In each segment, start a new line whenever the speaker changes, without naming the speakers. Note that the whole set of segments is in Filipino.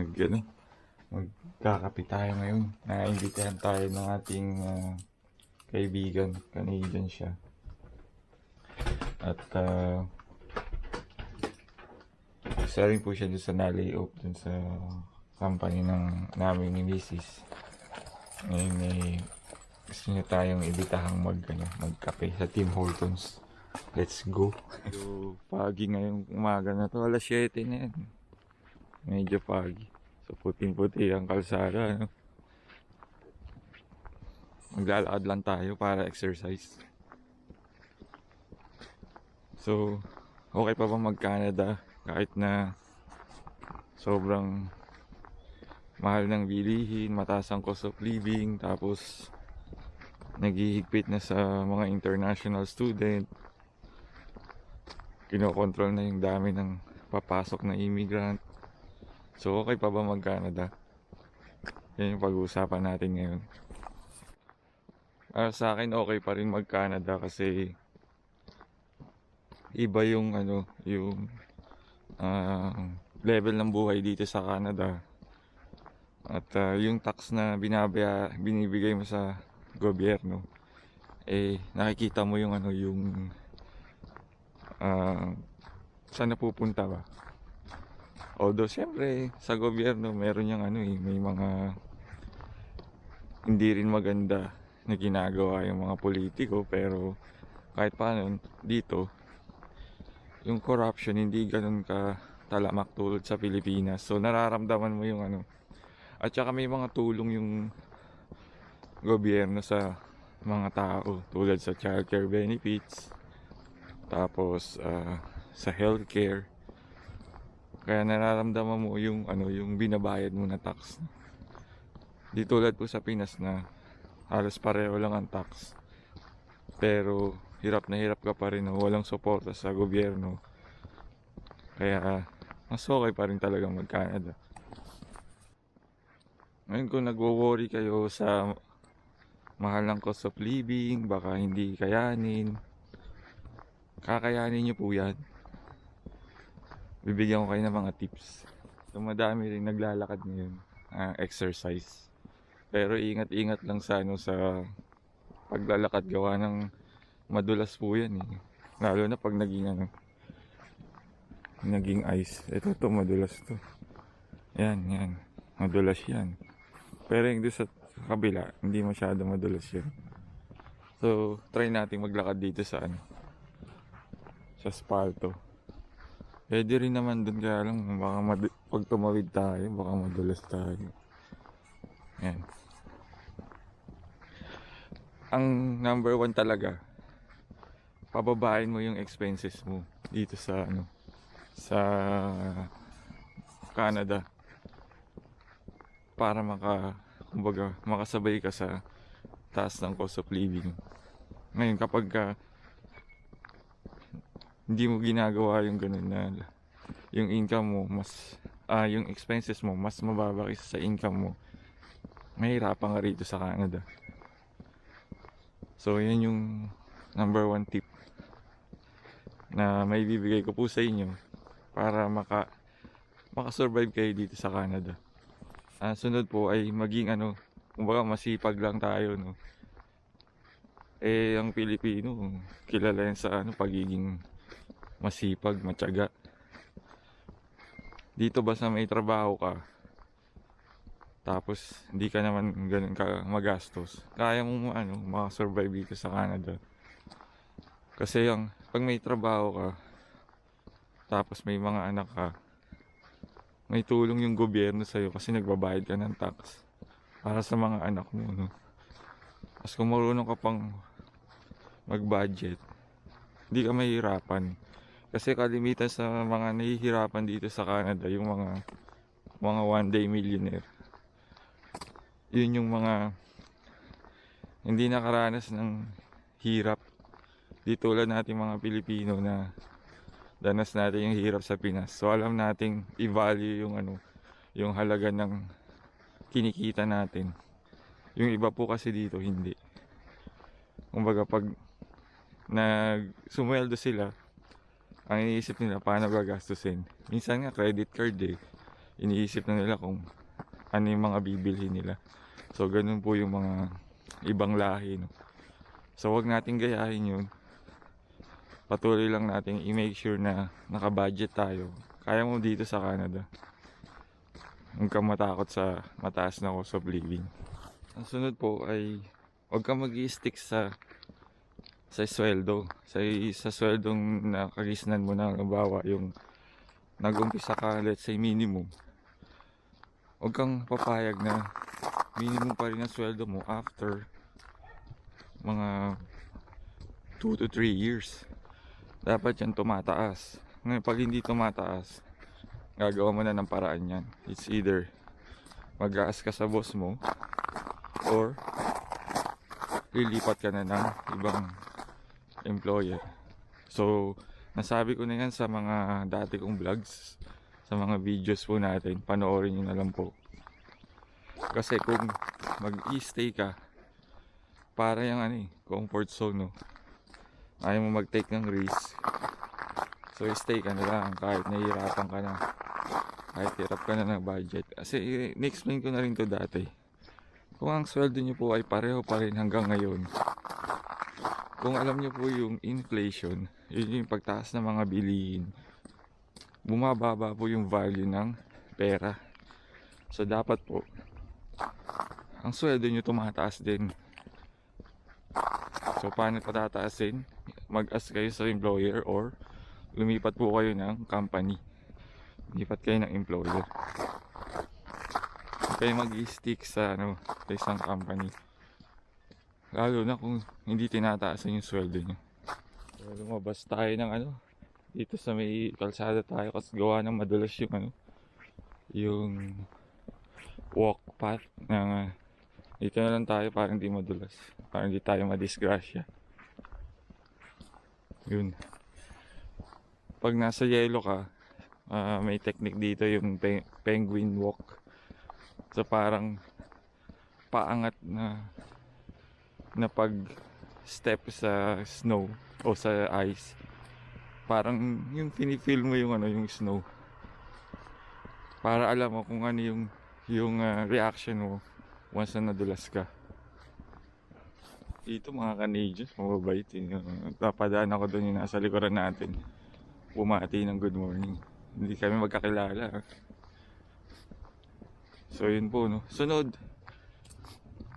Mag, ano, magkakapi tayo ngayon. Naimbitahan tayo ng ating ah, kaibigan. Canadian siya. At uh, isa rin po siya dun sa na-layoff dun sa company ng namin ni Mrs. Ngayon eh, gusto niya tayong ibitahang mag, ano, magkape sa Tim Hortons. Let's go. So, pagi ngayong umaga na to. Alas 7 na yan. Medyo pagi. So, puting-puti ang kalsada. Ano? Maglalakad lang tayo para exercise. So, okay pa ba mag-Canada kahit na sobrang mahal ng bilihin, mataas ang cost of living, tapos naghihigpit na sa mga international student. Kinokontrol na yung dami ng papasok na immigrant. So, okay pa ba mag-Canada? Yan yung pag-uusapan natin ngayon. Para sa akin, okay pa rin mag-Canada kasi iba yung ano, yung ah, level ng buhay dito sa Canada. At ah, yung tax na binabaya, binibigay mo sa gobyerno, eh nakikita mo yung ano, yung ah, saan napupunta ba? Although syempre sa gobyerno meron yung ano eh, may mga hindi rin maganda na ginagawa yung mga politiko pero kahit paano dito yung corruption hindi ganun ka talamak tulad sa Pilipinas. So nararamdaman mo yung ano. At saka may mga tulong yung gobyerno sa mga tao tulad sa childcare benefits tapos ah, sa healthcare kaya nararamdaman mo yung ano yung binabayad mo na tax di tulad po sa Pinas na halos pareho lang ang tax pero hirap na hirap ka pa rin na walang suporta sa gobyerno kaya mas okay pa rin talaga mag Canada ngayon kung nagwo-worry kayo sa mahal ng cost of living, baka hindi kayanin. Kakayanin nyo po yan. Bibigyan ko kayo ng mga tips. So, madami rin naglalakad ngayon. ah, exercise. Pero ingat-ingat lang sa ano sa paglalakad gawa ng madulas po yan eh. Lalo na pag naging ano naging ice. Ito to madulas to. Yan, yan. Madulas yan. Pero yung sa kabila, hindi masyado madulas yun. So, try natin maglakad dito sa ano, sa spalto. Pwede rin naman doon kaya lang, baka pag tumawid tayo, baka madulas tayo. Yan. Ang number one talaga, pababain mo yung expenses mo dito sa ano, sa Canada para maka kumbaga makasabay ka sa taas ng cost of living. Ngayon kapag ka hindi mo ginagawa yung ganun na yung income mo mas ah yung expenses mo mas mababa kaysa sa income mo. Mahirapan ka rito sa Canada. So yan yung number one tip na may bibigay ko po sa inyo para maka makasurvive kayo dito sa Canada. Ah, sunod po ay maging ano, kumbaga masipag lang tayo, no. Eh, ang Pilipino, kilala yan sa ano, pagiging masipag, matyaga. Dito basta may trabaho ka, tapos hindi ka naman ganun ka magastos, kaya mo ano, makasurvive dito sa Canada. Kasi yung, pag may trabaho ka, tapos may mga anak ka, may tulong yung gobyerno sa'yo kasi nagbabayad ka ng tax para sa mga anak mo, no? Tapos kung marunong ka pang mag-budget, hindi ka mahihirapan. Kasi kalimitan sa mga nahihirapan dito sa Canada, yung mga mga one day millionaire. Yun yung mga hindi nakaranas ng hirap. Di tulad natin mga Pilipino na danas natin yung hirap sa Pinas. So alam nating i-value yung ano, yung halaga ng kinikita natin. Yung iba po kasi dito hindi. Kumbaga pag nag sumweldo sila, ang iniisip nila paano gagastusin. Minsan nga credit card eh. iniisip na nila kung ano yung mga bibilhin nila. So, ganun po yung mga ibang lahi. No? So, wag nating gayahin yun. Patuloy lang natin i-make sure na naka-budget tayo. Kaya mo dito sa Canada. Huwag kang matakot sa mataas na cost of living. Ang sunod po ay huwag kang mag stick sa sa sweldo. Sa, sa sweldong nakagisnan mo na, halimbawa yung nag-umpisa ka, let's say minimum. Huwag kang papayag na minimum pa rin ang sweldo mo after mga 2 to 3 years. Dapat yan tumataas. Ngayon, pag hindi tumataas, gagawa mo na ng paraan yan. It's either mag-aas ka sa boss mo or lilipat ka na ng ibang employer. So, nasabi ko na yan sa mga dati kong vlogs, sa mga videos po natin. Panoorin nyo na lang po. Kasi kung mag-i-stay ka, para yung ano eh, comfort zone no. Ayaw mo mag-take ng risk. So, stay ka na lang kahit nahihirapan ka na. Kahit hirap ka na ng budget. Kasi, na-explain ko na rin to dati. Kung ang sweldo nyo po ay pareho pa rin hanggang ngayon, kung alam nyo po yung inflation, yun yung pagtaas ng mga bilihin, bumababa po yung value ng pera. So, dapat po, ang sweldo nyo tumataas din. So, paano patataasin? Mag-ask kayo sa employer or lumipat po kayo ng company. Lumipat kayo ng employer. Kayo mag-stick sa, ano, sa isang company. Lalo na kung hindi tinataasan yung sweldo nyo. So, lumabas tayo ng ano, dito sa may kalsada tayo kasi gawa ng madulas yung ano, yung walk path ng ah, dito na lang tayo para hindi madulas. Para hindi tayo madisgrasya. Yun. Pag nasa yellow ka, ah, may technique dito yung pe- penguin walk. So parang paangat na na pag step sa snow o sa ice. Parang yung pinifeel mo yung ano yung snow. Para alam mo kung ano yung yung ah, reaction mo once na nadulas ka. Dito mga Canadians, mababait yun. Napadaan ako doon yung nasa likuran natin. Bumati ng good morning. Hindi kami magkakilala. So yun po no. Sunod,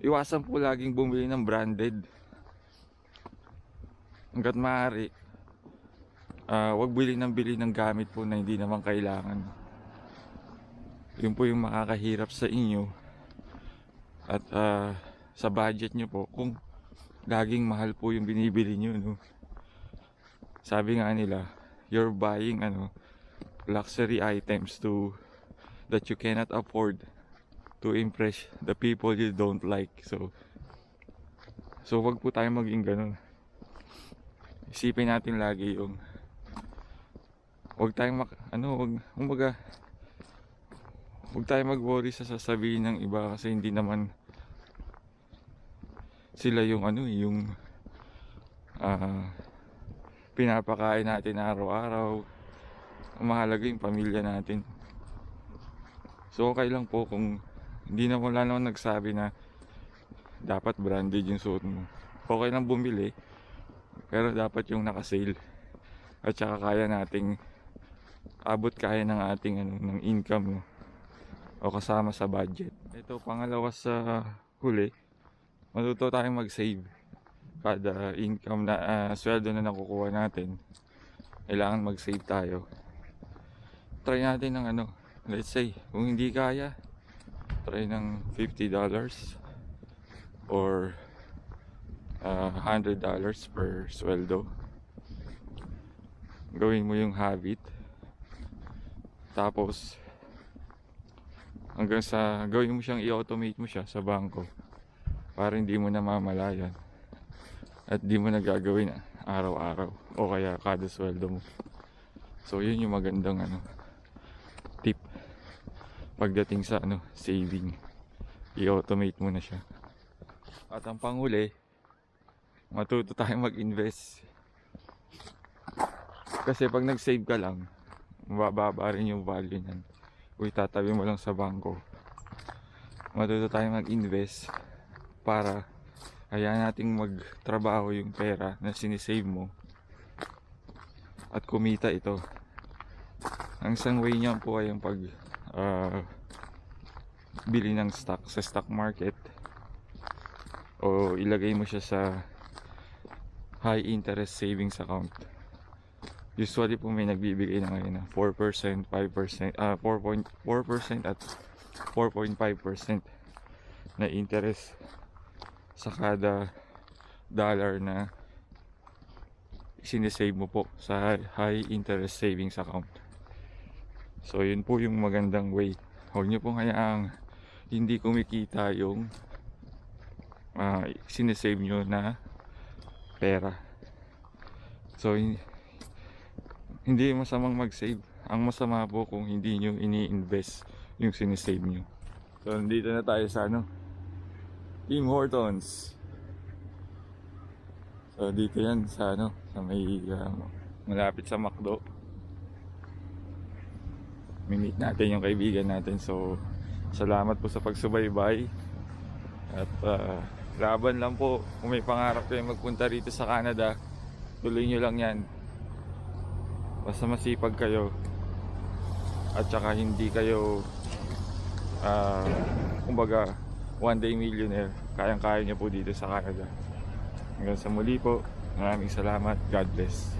iwasan po laging bumili ng branded. Hanggat maaari, ah wag bili ng bili ng gamit po na hindi naman kailangan. Yun po yung makakahirap sa inyo at ah, sa budget nyo po kung laging mahal po yung binibili nyo no? sabi nga nila you're buying ano luxury items to that you cannot afford to impress the people you don't like so so wag po tayo maging ganun isipin natin lagi yung wag tayong mak ano wag kumbaga Huwag tayo mag-worry sa sasabihin ng iba kasi hindi naman sila yung ano eh, yung ah, pinapakain natin araw-araw. Mahalaga yung pamilya natin. So okay lang po kung hindi na wala naman nagsabi na dapat branded yung suot mo. Okay lang bumili pero dapat yung naka-sale. At saka kaya nating abot kaya ng ating ano ng income no o kasama sa budget. Ito, pangalawa sa huli, matuto tayong mag-save. Kada income na, ah, sweldo na nakukuha natin, kailangan mag-save tayo. Try natin ng ano, let's say, kung hindi kaya, try ng $50 or ah, $100 per sweldo. Gawin mo yung habit. Tapos, hanggang sa gawin mo siyang i-automate mo siya sa bangko para hindi mo na mamalayan at di mo na gagawin araw-araw o kaya kada sweldo mo so yun yung magandang ano pagdating sa ano saving i-automate mo na siya at ang panghuli matuto tayong mag-invest kasi pag nag-save ka lang mababa rin yung value niyan o itatabi mo lang sa bangko. Matuto tayo mag-invest para hayaan nating magtrabaho yung pera na sinisave mo at kumita ito. Ang isang way niyan po ay yung pag ah, bili ng stock sa stock market o ilagay mo siya sa high interest savings account. Usually po may nagbibigay na ngayon ng 4%, 5%, ah 4.4% at 4.5% na interest sa kada dollar na sinisave mo po sa high interest savings account. So yun po yung magandang way. Huwag nyo pong hayaang hindi kumikita yung ah, sinisave nyo na pera. So hin- hindi masamang mag-save. Ang masama po kung hindi nyo ini-invest yung sinisave nyo. So nandito na tayo sa ano, Tim Hortons. So dito yan sa ano, sa may ah, malapit sa McDo. Minit natin yung kaibigan natin. So salamat po sa pagsubaybay. At ah, laban lang po. Kung may pangarap kayo magpunta rito sa Canada, tuloy nyo lang yan. Basta masipag kayo. At saka hindi kayo ah kumbaga one day millionaire kayang kaya niya po dito sa Canada hanggang sa muli po maraming salamat God bless